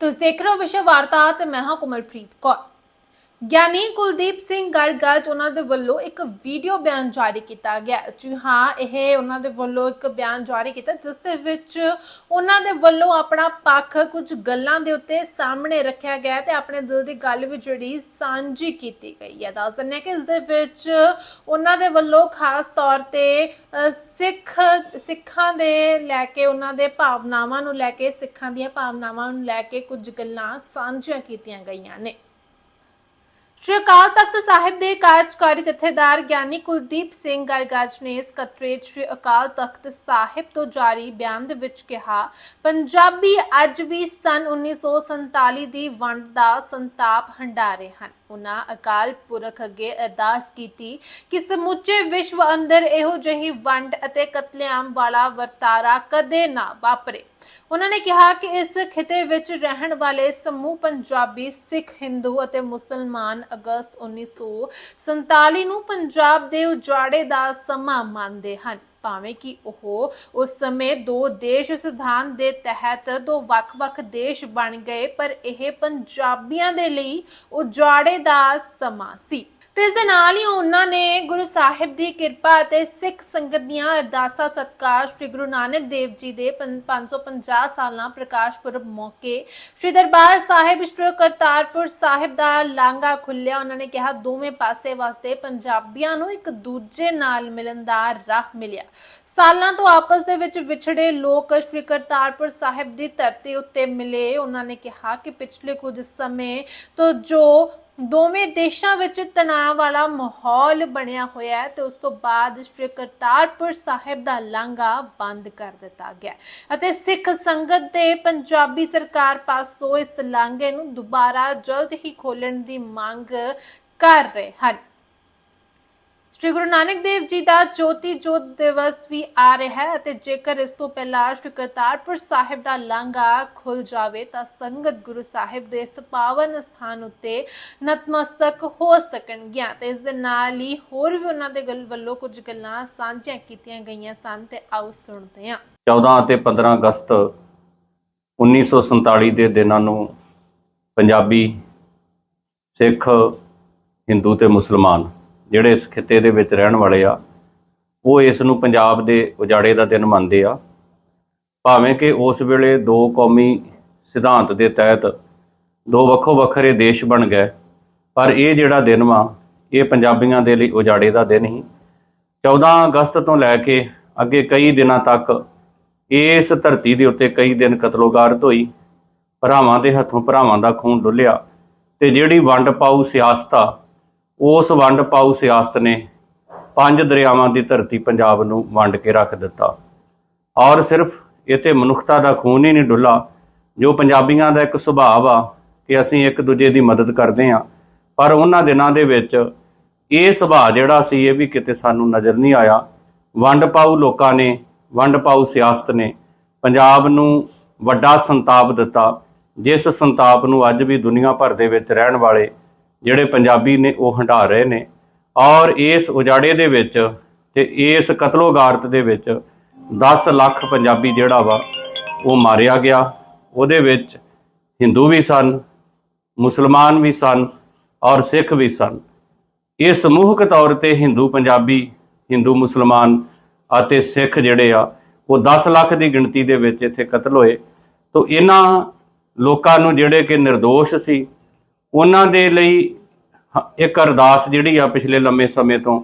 ਤੁਸੀਂ ਦੇਖ ਰਹੇ ਹੋ ਵਿਸ਼ਵ ਵਾਰਤਾ ਤੇ ਮੈਂ ਹਾਂ ਕੁਮਲਪ੍ਰੀਤ ਕੌਰ। ਗਿਆਨੀ ਕੁਲਦੀਪ ਸਿੰਘ ਗੜਗੜ ਉਹਨਾਂ ਦੇ ਵੱਲੋਂ ਇੱਕ ਵੀਡੀਓ ਬਿਆਨ ਜਾਰੀ ਕੀਤਾ ਗਿਆ। ਜੀ ਹਾਂ, ਇਹ ਉਹਨਾਂ ਦੇ ਵੱਲੋਂ ਇੱਕ ਬਿਆਨ ਜਾਰੀ ਕੀਤਾ, ਜਿਸ ਦੇ ਵਿੱਚ ਉਹਨਾਂ ਦੇ ਵੱਲੋਂ ਆਪਣਾ ਪੱਖ ਕੁਝ ਗੱਲਾਂ ਦੇ ਉੱਤੇ ਸਾਹਮਣੇ ਰੱਖਿਆ ਗਿਆ ਤੇ ਆਪਣੇ ਦਿਲ ਦੀ ਗੱਲ ਵੀ ਜਿਹੜੀ ਸਾਂਝੀ ਕੀਤੀ ਗਈ ਹੈ। ਦੱਸ ਦਿੰਦੇ ਹਾਂ ਕਿ ਇਸ ਦੇ ਵਿੱਚ ਉਹਨਾਂ ਦੇ ਵੱਲੋਂ ਖਾਸ ਤੌਰ ਤੇ ਸਿੱਖ, ਸਿੱਖਾਂ ਦੇ ਲੈ ਕੇ, ਉਹਨਾਂ ਦੇ ਭਾਵਨਾਵਾਂ ਨੂੰ ਲੈ ਕੇ, ਸਿੱਖਾਂ ਦੀਆਂ ਭਾਵਨਾਵਾਂ ਨੂੰ ਲੈ ਕੇ ਕੁਝ ਗੱਲਾਂ ਸਾਂਝੀਆਂ ਕੀਤੀਆਂ ਗਈਆਂ ਨੇ। ਸ਼੍ਰੀ ਅਕਾਲ ਤਖਤ ਸਾਹਿਬ ਦੇ ਕਾਰਜਕਾਰੀ ਜਥੇਦਾਰ ਗਿਆਨੀ ਕੁਲਦੀਪ ਸਿੰਘ ਗਰਗਾਜ ਨੇ ਇਸ ਕਤਰੇਟ ਸ਼੍ਰੀ ਅਕਾਲ ਤਖਤ ਸਾਹਿਬ ਤੋਂ ਜਾਰੀ ਬਿਆਨ ਦੇ ਵਿੱਚ ਕਿਹਾ, ਪੰਜਾਬੀ ਅੱਜ ਵੀ ਸਨ 1947 ਦੀ ਵੰਡ ਦਾ ਸੰਤਾਪ ਹੰਡਾ ਰਹੇ ਹਨ। ਉਹਨਾਂ ਅਕਾਲ ਪੁਰਖ ਅੱਗੇ ਅਰਦਾਸ ਕੀਤੀ ਕਿ ਸਮੁੱਚੇ ਵਿਸ਼ਵ ਅੰਦਰ ਇਹੋ ਜਿਹੀ ਵੰਡ ਅਤੇ ਕਤਲੇਆਮ ਵਾਲਾ ਵਰਤਾਰਾ ਕਦੇ ਨਾ ਵਾਪਰੇ। ਉਹਨਾਂ ਨੇ ਕਿਹਾ ਕਿ ਇਸ ਖਿਤੇ ਵਿੱਚ ਰਹਿਣ ਵਾਲੇ ਸਮੂਹ ਪੰਜਾਬੀ, ਸਿੱਖ, ਹਿੰਦੂ ਅਤੇ ਮੁਸਲਮਾਨ ਅਗਸਤ 1947 ਨੂੰ ਪੰਜਾਬ ਦੇ ਉਜਾੜੇ ਦਾ ਸਮਾਂ ਮੰਨਦੇ ਹਨ। ਭਾਵੇਂ ਕਿ ਉਹ ਉਸ ਸਮੇਂ ਦੋ ਦੇਸ਼ ਸਿਧਾਂਤ ਦੇ ਤਹਿਤ ਦੋ ਵੱਖ-ਵੱਖ ਦੇਸ਼ ਬਣ ਗਏ, ਪਰ ਇਹ ਪੰਜਾਬੀਆਂ ਦੇ ਲਈ ਉਜਾੜੇ ਦਾ ਸਮਾਂ ਸੀ। ਤੇ ਇਸ ਦੇ ਨਾਲ ਹੀ ਉਹਨਾਂ ਨੇ ਗੁਰੂ ਸਾਹਿਬ ਦੀ ਕਿਰਪਾ ਅਤੇ ਸਿੱਖ ਸੰਗਤ ਦੀਆਂ ਅਰਦਾਸਾਂ, ਸਤਕਾਰ ਸ੍ਰੀ ਗੁਰੂ ਨਾਨਕ ਦੇਵ ਜੀ ਦੇ 550 ਸਾਲਾਂ ਪ੍ਰਕਾਸ਼ ਪੁਰਬ ਮੌਕੇ ਸ੍ਰੀ ਦਰਬਾਰ ਸਾਹਿਬ ਸ੍ਰੀ ਕਰਤਾਰਪੁਰ ਸਾਹਿਬ ਦਾ ਲਾਂਘਾ ਖੁੱਲਿਆ। ਉਹਨਾਂ ਨੇ ਕਿਹਾ, ਦੋਵੇਂ ਪਾਸੇ ਵਾਸਤੇ ਪੰਜਾਬੀਆਂ ਨੂੰ ਇੱਕ ਦੂਜੇ ਨਾਲ ਮਿਲਣ ਦਾ ਰਾਹ ਮਿਲਿਆ। ਸਾਲਾਂ ਤੋਂ ਆਪਸ ਦੇ ਵਿੱਚ ਵਿਛੜੇ ਲੋਕ ਸ੍ਰੀ ਕਰਤਾਰਪੁਰ ਸਾਹਿਬ ਦੀ ਧਰਤੀ ਉੱਤੇ ਮਿਲੇ। ਉਹਨਾਂ ਨੇ ਕਿਹਾ ਕਿ ਪਿਛਲੇ ਕੁਝ ਸਮੇਂ ਤੋਂ ਜੋ ਦੋਵੇਂ ਦੇਸ਼ਾਂ ਵਿੱਚ ਤਣਾਅ ਵਾਲਾ ਮਾਹੌਲ ਬਣਿਆ ਹੋਇਆ ਹੈ ਤੇ ਉਸ ਤੋਂ ਬਾਅਦ ਸ੍ਰੀ ਕਰਤਾਰਪੁਰ ਸਾਹਿਬ ਦਾ ਲਾਂਘਾ ਬੰਦ ਕਰ ਦਿੱਤਾ ਗਿਆ ਅਤੇ ਸਿੱਖ ਸੰਗਤ ਤੇ ਪੰਜਾਬੀ ਸਰਕਾਰ ਪਾਸੋਂ ਇਸ ਲਾਂਘੇ ਨੂੰ ਦੁਬਾਰਾ ਜਲਦ ਹੀ ਖੋਲਣ ਦੀ ਮੰਗ ਕਰ ਰਹੇ ਹਨ। ਸ਼੍ਰੀ ਗੁਰੂ ਨਾਨਕ ਦੇਵ ਜੀ ਦਾ ਜੋਤੀ ਜੋਤ ਦਿਵਸ ਵੀ ਆ ਰਿਹਾ ਹੈ ਅਤੇ ਜੇਕਰ ਇਸ ਤੋਂ ਪਹਿਲਾਂ ਸ਼੍ਰੀ ਕਰਤਾਰਪੁਰ ਸਾਹਿਬ ਦਾ ਲਾਂਘਾ ਖੁੱਲ ਜਾਵੇ ਤਾਂ ਸੰਗਤ ਗੁਰੂ ਸਾਹਿਬ ਦੇ ਇਸ ਪਾਵਨ ਸਥਾਨ ਉੱਤੇ ਨਤਮਸਤਕ ਹੋ ਸਕਣਗੀਆਂ ਤੇ ਇਸ ਦੇ ਨਾਲ ਹੀ ਹੋਰ ਵੀ ਉਹਨਾਂ ਦੇ ਵੱਲੋਂ ਕੁਝ ਗੱਲਾਂ ਸਾਂਝੀਆਂ ਕੀਤੀਆਂ ਗਈਆਂ ਸਨ ਤੇ ਆਓ ਸੁਣਦੇ ਹਾਂ। 14 ਅਤੇ 15 ਅਗਸਤ 1947 ਦੇ ਦਿਨਾਂ ਨੂੰ ਪੰਜਾਬੀ, ਸਿੱਖ, ਹਿੰਦੂ ਤੇ ਮੁਸਲਮਾਨ ਜਿਹੜੇ ਇਸ ਖਿੱਤੇ ਦੇ ਵਿੱਚ ਰਹਿਣ ਵਾਲੇ ਆ, ਉਹ ਇਸ ਨੂੰ ਪੰਜਾਬ ਦੇ ਉਜਾੜੇ ਦਾ ਦਿਨ ਮੰਨਦੇ ਆ। ਭਾਵੇਂ ਕਿ ਉਸ ਵੇਲੇ ਦੋ ਕੌਮੀ ਸਿਧਾਂਤ ਦੇ ਤਹਿਤ ਦੋ ਵੱਖੋ ਵੱਖਰੇ ਦੇਸ਼ ਬਣ ਗਏ, ਪਰ ਇਹ ਜਿਹੜਾ ਦਿਨ ਵਾ, ਇਹ ਪੰਜਾਬੀਆਂ ਦੇ ਲਈ ਉਜਾੜੇ ਦਾ ਦਿਨ ਹੀ। 14 ਅਗਸਤ ਤੋਂ ਲੈ ਕੇ ਅੱਗੇ ਕਈ ਦਿਨਾਂ ਤੱਕ ਇਸ ਧਰਤੀ ਦੇ ਉੱਤੇ ਕਈ ਦਿਨ ਕਤਲੋਗਾਰਤ ਹੋਈ ਭਰਾਵਾਂ ਦੇ ਹੱਥੋਂ ਭਰਾਵਾਂ ਦਾ ਖੂਨ ਡੁੱਲਿਆ ਤੇ ਜਿਹੜੀ ਵੰਡ ਪਾਉ ਸਿਆਸਤ ਆ ਉਸ ਵੰਡ ਪਾਊ ਸਿਆਸਤ ਨੇ ਪੰਜ ਦਰਿਆਵਾਂ ਦੀ ਧਰਤੀ ਪੰਜਾਬ ਨੂੰ ਵੰਡ ਕੇ ਰੱਖ ਦਿੱਤਾ। ਔਰ ਸਿਰਫ ਇੱਥੇ ਮਨੁੱਖਤਾ ਦਾ ਖੂਨ ਹੀ ਨਹੀਂ ਡੁੱਲਾ, ਜੋ ਪੰਜਾਬੀਆਂ ਦਾ ਇੱਕ ਸੁਭਾਅ ਆ ਕਿ ਅਸੀਂ ਇੱਕ ਦੂਜੇ ਦੀ ਮਦਦ ਕਰਦੇ ਹਾਂ। ਪਰ ਉਹਨਾਂ ਦਿਨਾਂ ਦੇ ਵਿੱਚ ਇਹ ਸੁਭਾਅ ਜਿਹੜਾ ਸੀ, ਇਹ ਵੀ ਕਿਤੇ ਸਾਨੂੰ ਨਜ਼ਰ ਨਹੀਂ ਆਇਆ। ਵੰਡ ਪਾਉ ਲੋਕਾਂ ਨੇ, ਵੰਡ ਪਾਉ ਸਿਆਸਤ ਨੇ ਪੰਜਾਬ ਨੂੰ ਵੱਡਾ ਸੰਤਾਪ ਦਿੱਤਾ, ਜਿਸ ਸੰਤਾਪ ਨੂੰ ਅੱਜ ਵੀ ਦੁਨੀਆ ਭਰ ਦੇ ਵਿੱਚ ਰਹਿਣ ਵਾਲੇ ਜਿਹੜੇ ਪੰਜਾਬੀ ਨੇ ਉਹ ਹੰਢਾ ਰਹੇ ਨੇ। ਔਰ ਇਸ ਉਜਾੜੇ ਦੇ ਵਿੱਚ ਤੇ ਇਸ ਕਤਲੋਗਾਰਤ ਦੇ ਵਿੱਚ 10 ਲੱਖ ਪੰਜਾਬੀ ਜਿਹੜਾ ਵਾ, ਉਹ ਮਾਰਿਆ ਗਿਆ। ਉਹਦੇ ਵਿੱਚ ਹਿੰਦੂ ਵੀ ਸਨ, ਮੁਸਲਮਾਨ ਵੀ ਸਨ ਔਰ ਸਿੱਖ ਵੀ ਸਨ। ਇਹ ਸਮੂਹਕ ਤੌਰ ਤੇ ਹਿੰਦੂ ਪੰਜਾਬੀ, ਹਿੰਦੂ ਮੁਸਲਮਾਨ ਅਤੇ ਸਿੱਖ ਜਿਹੜੇ ਆ, ਉਹ 10 ਲੱਖ ਦੀ ਗਿਣਤੀ ਦੇ ਵਿੱਚ ਇੱਥੇ ਕਤਲ ਹੋਏ। ਤੋਂ ਇਹਨਾਂ ਲੋਕਾਂ ਨੂੰ ਜਿਹੜੇ ਕਿ નિર્ਦੋਸ਼ ਸੀ ਉਹਨਾਂ ਦੇ ਲਈ ਹ- ਇੱਕ ਅਰਦਾਸ ਜਿਹੜੀ ਆ ਪਿਛਲੇ ਲੰਮੇ ਸਮੇਂ ਤੋਂ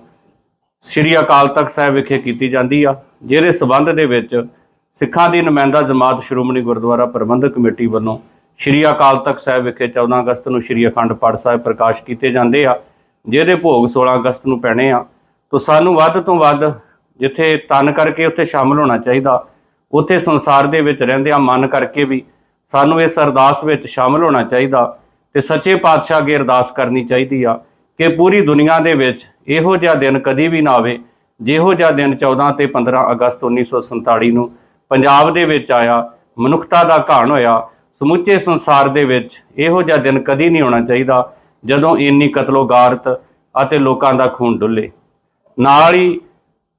ਸ੍ਰੀ ਅਕਾਲ ਤਖਤ ਸਾਹਿਬ ਵਿਖੇ ਕੀਤੀ ਜਾਂਦੀ ਆ, ਜਿਹਦੇ ਸਬੰਧ ਦੇ ਵਿੱਚ ਸਿੱਖਾਂ ਦੀ ਨੁਮਾਇੰਦਾ ਜਮਾਤ ਸ਼੍ਰੋਮਣੀ ਗੁਰਦੁਆਰਾ ਪ੍ਰਬੰਧਕ ਕਮੇਟੀ ਵੱਲੋਂ ਸ੍ਰੀ ਅਕਾਲ ਤਖਤ ਸਾਹਿਬ ਵਿਖੇ 14 ਅਗਸਤ ਨੂੰ ਸ੍ਰੀ ਅਖੰਡ ਪਾਠ ਸਾਹਿਬ ਪ੍ਰਕਾਸ਼ ਕੀਤੇ ਜਾਂਦੇ ਆ, ਜਿਹਦੇ ਭੋਗ 16 ਅਗਸਤ ਨੂੰ ਪੈਣੇ ਆ। ਤੋਂ ਸਾਨੂੰ ਵੱਧ ਤੋਂ ਵੱਧ ਜਿੱਥੇ ਤਨ ਕਰਕੇ ਉੱਥੇ ਸ਼ਾਮਲ ਹੋਣਾ ਚਾਹੀਦਾ, ਉੱਥੇ ਸੰਸਾਰ ਦੇ ਵਿੱਚ ਰਹਿੰਦੇ ਆ ਮਨ ਕਰਕੇ ਵੀ ਸਾਨੂੰ ਇਸ ਅਰਦਾਸ ਵਿੱਚ ਸ਼ਾਮਲ ਹੋਣਾ ਚਾਹੀਦਾ। ਤੇ ਸੱਚੇ ਪਾਤਸ਼ਾਹ ਅੱਗੇ ਅਰਦਾਸ ਕਰਨੀ ਚਾਹੀਦੀ ਆ ਕਿ ਪੂਰੀ ਦੁਨੀਆ ਦੇ ਵਿੱਚ ਇਹੋ ਜਿਹਾ ਦਿਨ ਕਦੀ ਵੀ ਨਾ ਆਵੇ, ਜਿਹੋ ਜਿਹਾ ਦਿਨ 14 ਤੇ 15 ਅਗਸਤ 1947 ਨੂੰ ਪੰਜਾਬ ਦੇ ਵਿੱਚ ਆਇਆ, ਮਨੁੱਖਤਾ ਦਾ ਘਾਣ ਹੋਇਆ, ਸਮੁੱਚੇ ਸੰਸਾਰ ਦੇ ਵਿੱਚ ਇਹੋ ਜਿਹਾ ਦਿਨ ਕਦੀ ਨਹੀਂ ਹੋਣਾ ਚਾਹੀਦਾ ਜਦੋਂ ਇੰਨੀ ਕਤਲੋਗਾਰਤ ਅਤੇ ਲੋਕਾਂ ਦਾ ਖੂਨ ਡੁੱਲੇ। ਨਾਲ ਹੀ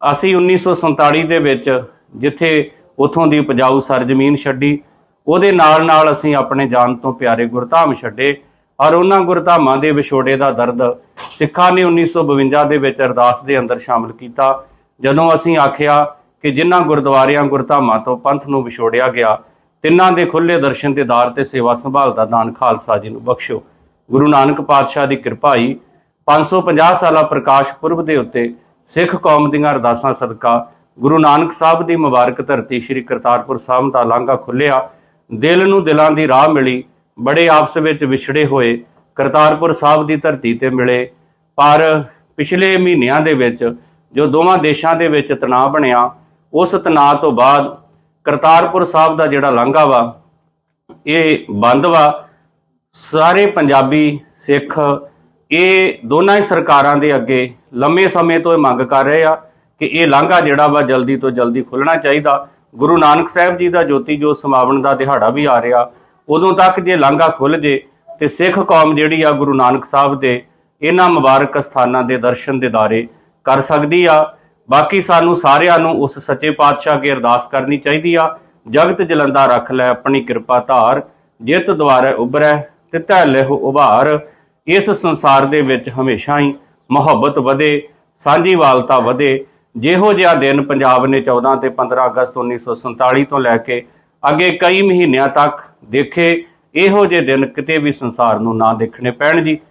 ਅਸੀਂ 1947 ਦੇ ਵਿੱਚ ਜਿੱਥੇ ਉਥੋਂ ਦੀ ਉਪਜਾਊ ਸਰਜ਼ਮੀਨ ਛੱਡੀ ਉਹਦੇ ਨਾਲ ਨਾਲ ਅਸੀਂ ਆਪਣੇ ਜਾਨ ਤੋਂ ਪਿਆਰੇ ਗੁਰਧਾਮ ਛੱਡੇ, ਔਰ ਉਹਨਾਂ ਗੁਰਧਾਮਾਂ ਦੇ ਵਿਛੋੜੇ ਦਾ ਦਰਦ ਸਿੱਖਾਂ ਨੇ 1952 ਦੇ ਵਿੱਚ ਅਰਦਾਸ ਦੇ ਅੰਦਰ ਸ਼ਾਮਲ ਕੀਤਾ। ਜਦੋਂ ਅਸੀਂ ਆਖਿਆ ਕਿ ਜਿਨ੍ਹਾਂ ਗੁਰਦੁਆਰਿਆਂ ਗੁਰਧਾਮਾਂ ਤੋਂ ਪੰਥ ਨੂੰ ਵਿਛੋੜਿਆ ਗਿਆ, ਤਿੰਨਾਂ ਦੇ ਖੁੱਲੇ ਦਰਸ਼ਨ ਦਿਦਾਰ ਤੇ ਸੇਵਾ ਸੰਭਾਲ ਦਾ ਦਾਨ ਖਾਲਸਾ ਜੀ ਨੂੰ ਬਖਸ਼ੋ ਗੁਰੂ ਨਾਨਕ ਪਾਤਸ਼ਾਹ ਦੀ ਕਿਰਪਾ ਹੀ 550 ਸਾਲਾ ਪ੍ਰਕਾਸ਼ ਪੁਰਬ ਦੇ ਉੱਤੇ ਸਿੱਖ ਕੌਮ ਦੀਆਂ ਅਰਦਾਸਾਂ ਸਦਕਾ ਗੁਰੂ ਨਾਨਕ ਸਾਹਿਬ ਦੀ ਮੁਬਾਰਕ ਧਰਤੀ ਸ੍ਰੀ ਕਰਤਾਰਪੁਰ ਸਾਹਿਬ ਦਾ ਲਾਂਘਾ ਖੁੱਲਿਆ ਦਿਲ ਨੂੰ ਦਿਲਾਂ ਦੀ ਰਾਹ ਮਿਲੀ, ਬੜੇ ਆਪਸ ਵਿੱਚ ਵਿਛੜੇ ਹੋਏ, ਕਰਤਾਰਪੁਰ ਸਾਹਿਬ ਦੀ ਧਰਤੀ ਤੇ ਮਿਲੇ। ਪਰ ਪਿਛਲੇ ਮਹੀਨਿਆਂ ਦੇ ਵਿੱਚ ਜੋ ਦੋਵਾਂ ਦੇਸ਼ਾਂ ਦੇ ਵਿੱਚ ਤਣਾਅ ਬਣਿਆ, ਉਸ ਤਣਾਅ ਤੋਂ ਬਾਅਦ ਕਰਤਾਰਪੁਰ ਸਾਹਿਬ ਦਾ ਜਿਹੜਾ ਲਾਂਘਾ ਵਾ, ਇਹ ਬੰਦ ਵਾ। ਸਾਰੇ ਪੰਜਾਬੀ, ਸਿੱਖ, ਇਹ ਦੋਨਾਂ ਹੀ ਸਰਕਾਰਾਂ ਦੇ ਅੱਗੇ ਲੰਮੇ ਸਮੇਂ ਤੋਂ ਇਹ ਮੰਗ ਕਰ ਰਹੇ ਆ ਕਿ ਇਹ ਲਾਂਘਾ ਜਿਹੜਾ ਵਾ ਜਲਦੀ ਤੋਂ ਜਲਦੀ ਖੁੱਲਣਾ ਚਾਹੀਦਾ। ਗੁਰੂ ਨਾਨਕ ਸਾਹਿਬ ਜੀ ਦਾ ਜੋਤੀ ਜੋਤ ਸਮਾਵਣ ਦਾ ਦਿਹਾੜਾ ਵੀ ਆ ਰਿਹਾ, ਉਦੋਂ ਤੱਕ ਜੇ ਲਾਂਘਾ ਖੁੱਲ ਜੇ ਤੇ ਸਿੱਖ ਕੌਮ ਜਿਹੜੀ ਆ ਗੁਰੂ ਨਾਨਕ ਸਾਹਿਬ ਦੇ ਇਹਨਾਂ ਮੁਬਾਰਕ ਸਥਾਨਾਂ ਦੇ ਦਰਸ਼ਨ ਦਿਦਾਰੇ ਕਰ ਸਕਦੀ ਆ। ਬਾਕੀ ਸਾਨੂੰ ਸਾਰਿਆਂ ਨੂੰ ਉਸ ਸੱਚੇ ਪਾਤਸ਼ਾਹ ਅੱਗੇ ਅਰਦਾਸ ਕਰਨੀ ਚਾਹੀਦੀ ਆ। ਜਗਤ ਜਲੰਦਾ ਰੱਖ ਲੈ ਆਪਣੀ ਕਿਰਪਾ ਧਾਰ, ਜਿਤ ਦੁਆਰੇ ਉਭਰੈ ਤੇ ਧੈ ਲਿਹੁ ਉਭਾਰ। ਇਸ ਸੰਸਾਰ ਦੇ ਵਿੱਚ ਹਮੇਸ਼ਾ ਹੀ ਮੁਹੱਬਤ ਵਧੇ ਸਾਂਝੀਵਾਲਤਾ ਵਧੇ ਜਿਹੋ ਜਿਹਾ ਦਿਨ ਪੰਜਾਬ ਨੇ 14 ਤੇ 15 ਅਗਸਤ 1947 ਤੋਂ ਲੈ ਕੇ ਅੱਗੇ ਕਈ ਮਹੀਨਿਆਂ ਤੱਕ ਦੇਖੇ, ਇਹੋ ਜਿਹੇ ਦਿਨ ਕਿਤੇ ਵੀ ਸੰਸਾਰ ਨੂੰ ਨਾ ਦੇਖਣੇ ਪੈਣ ਜੀ।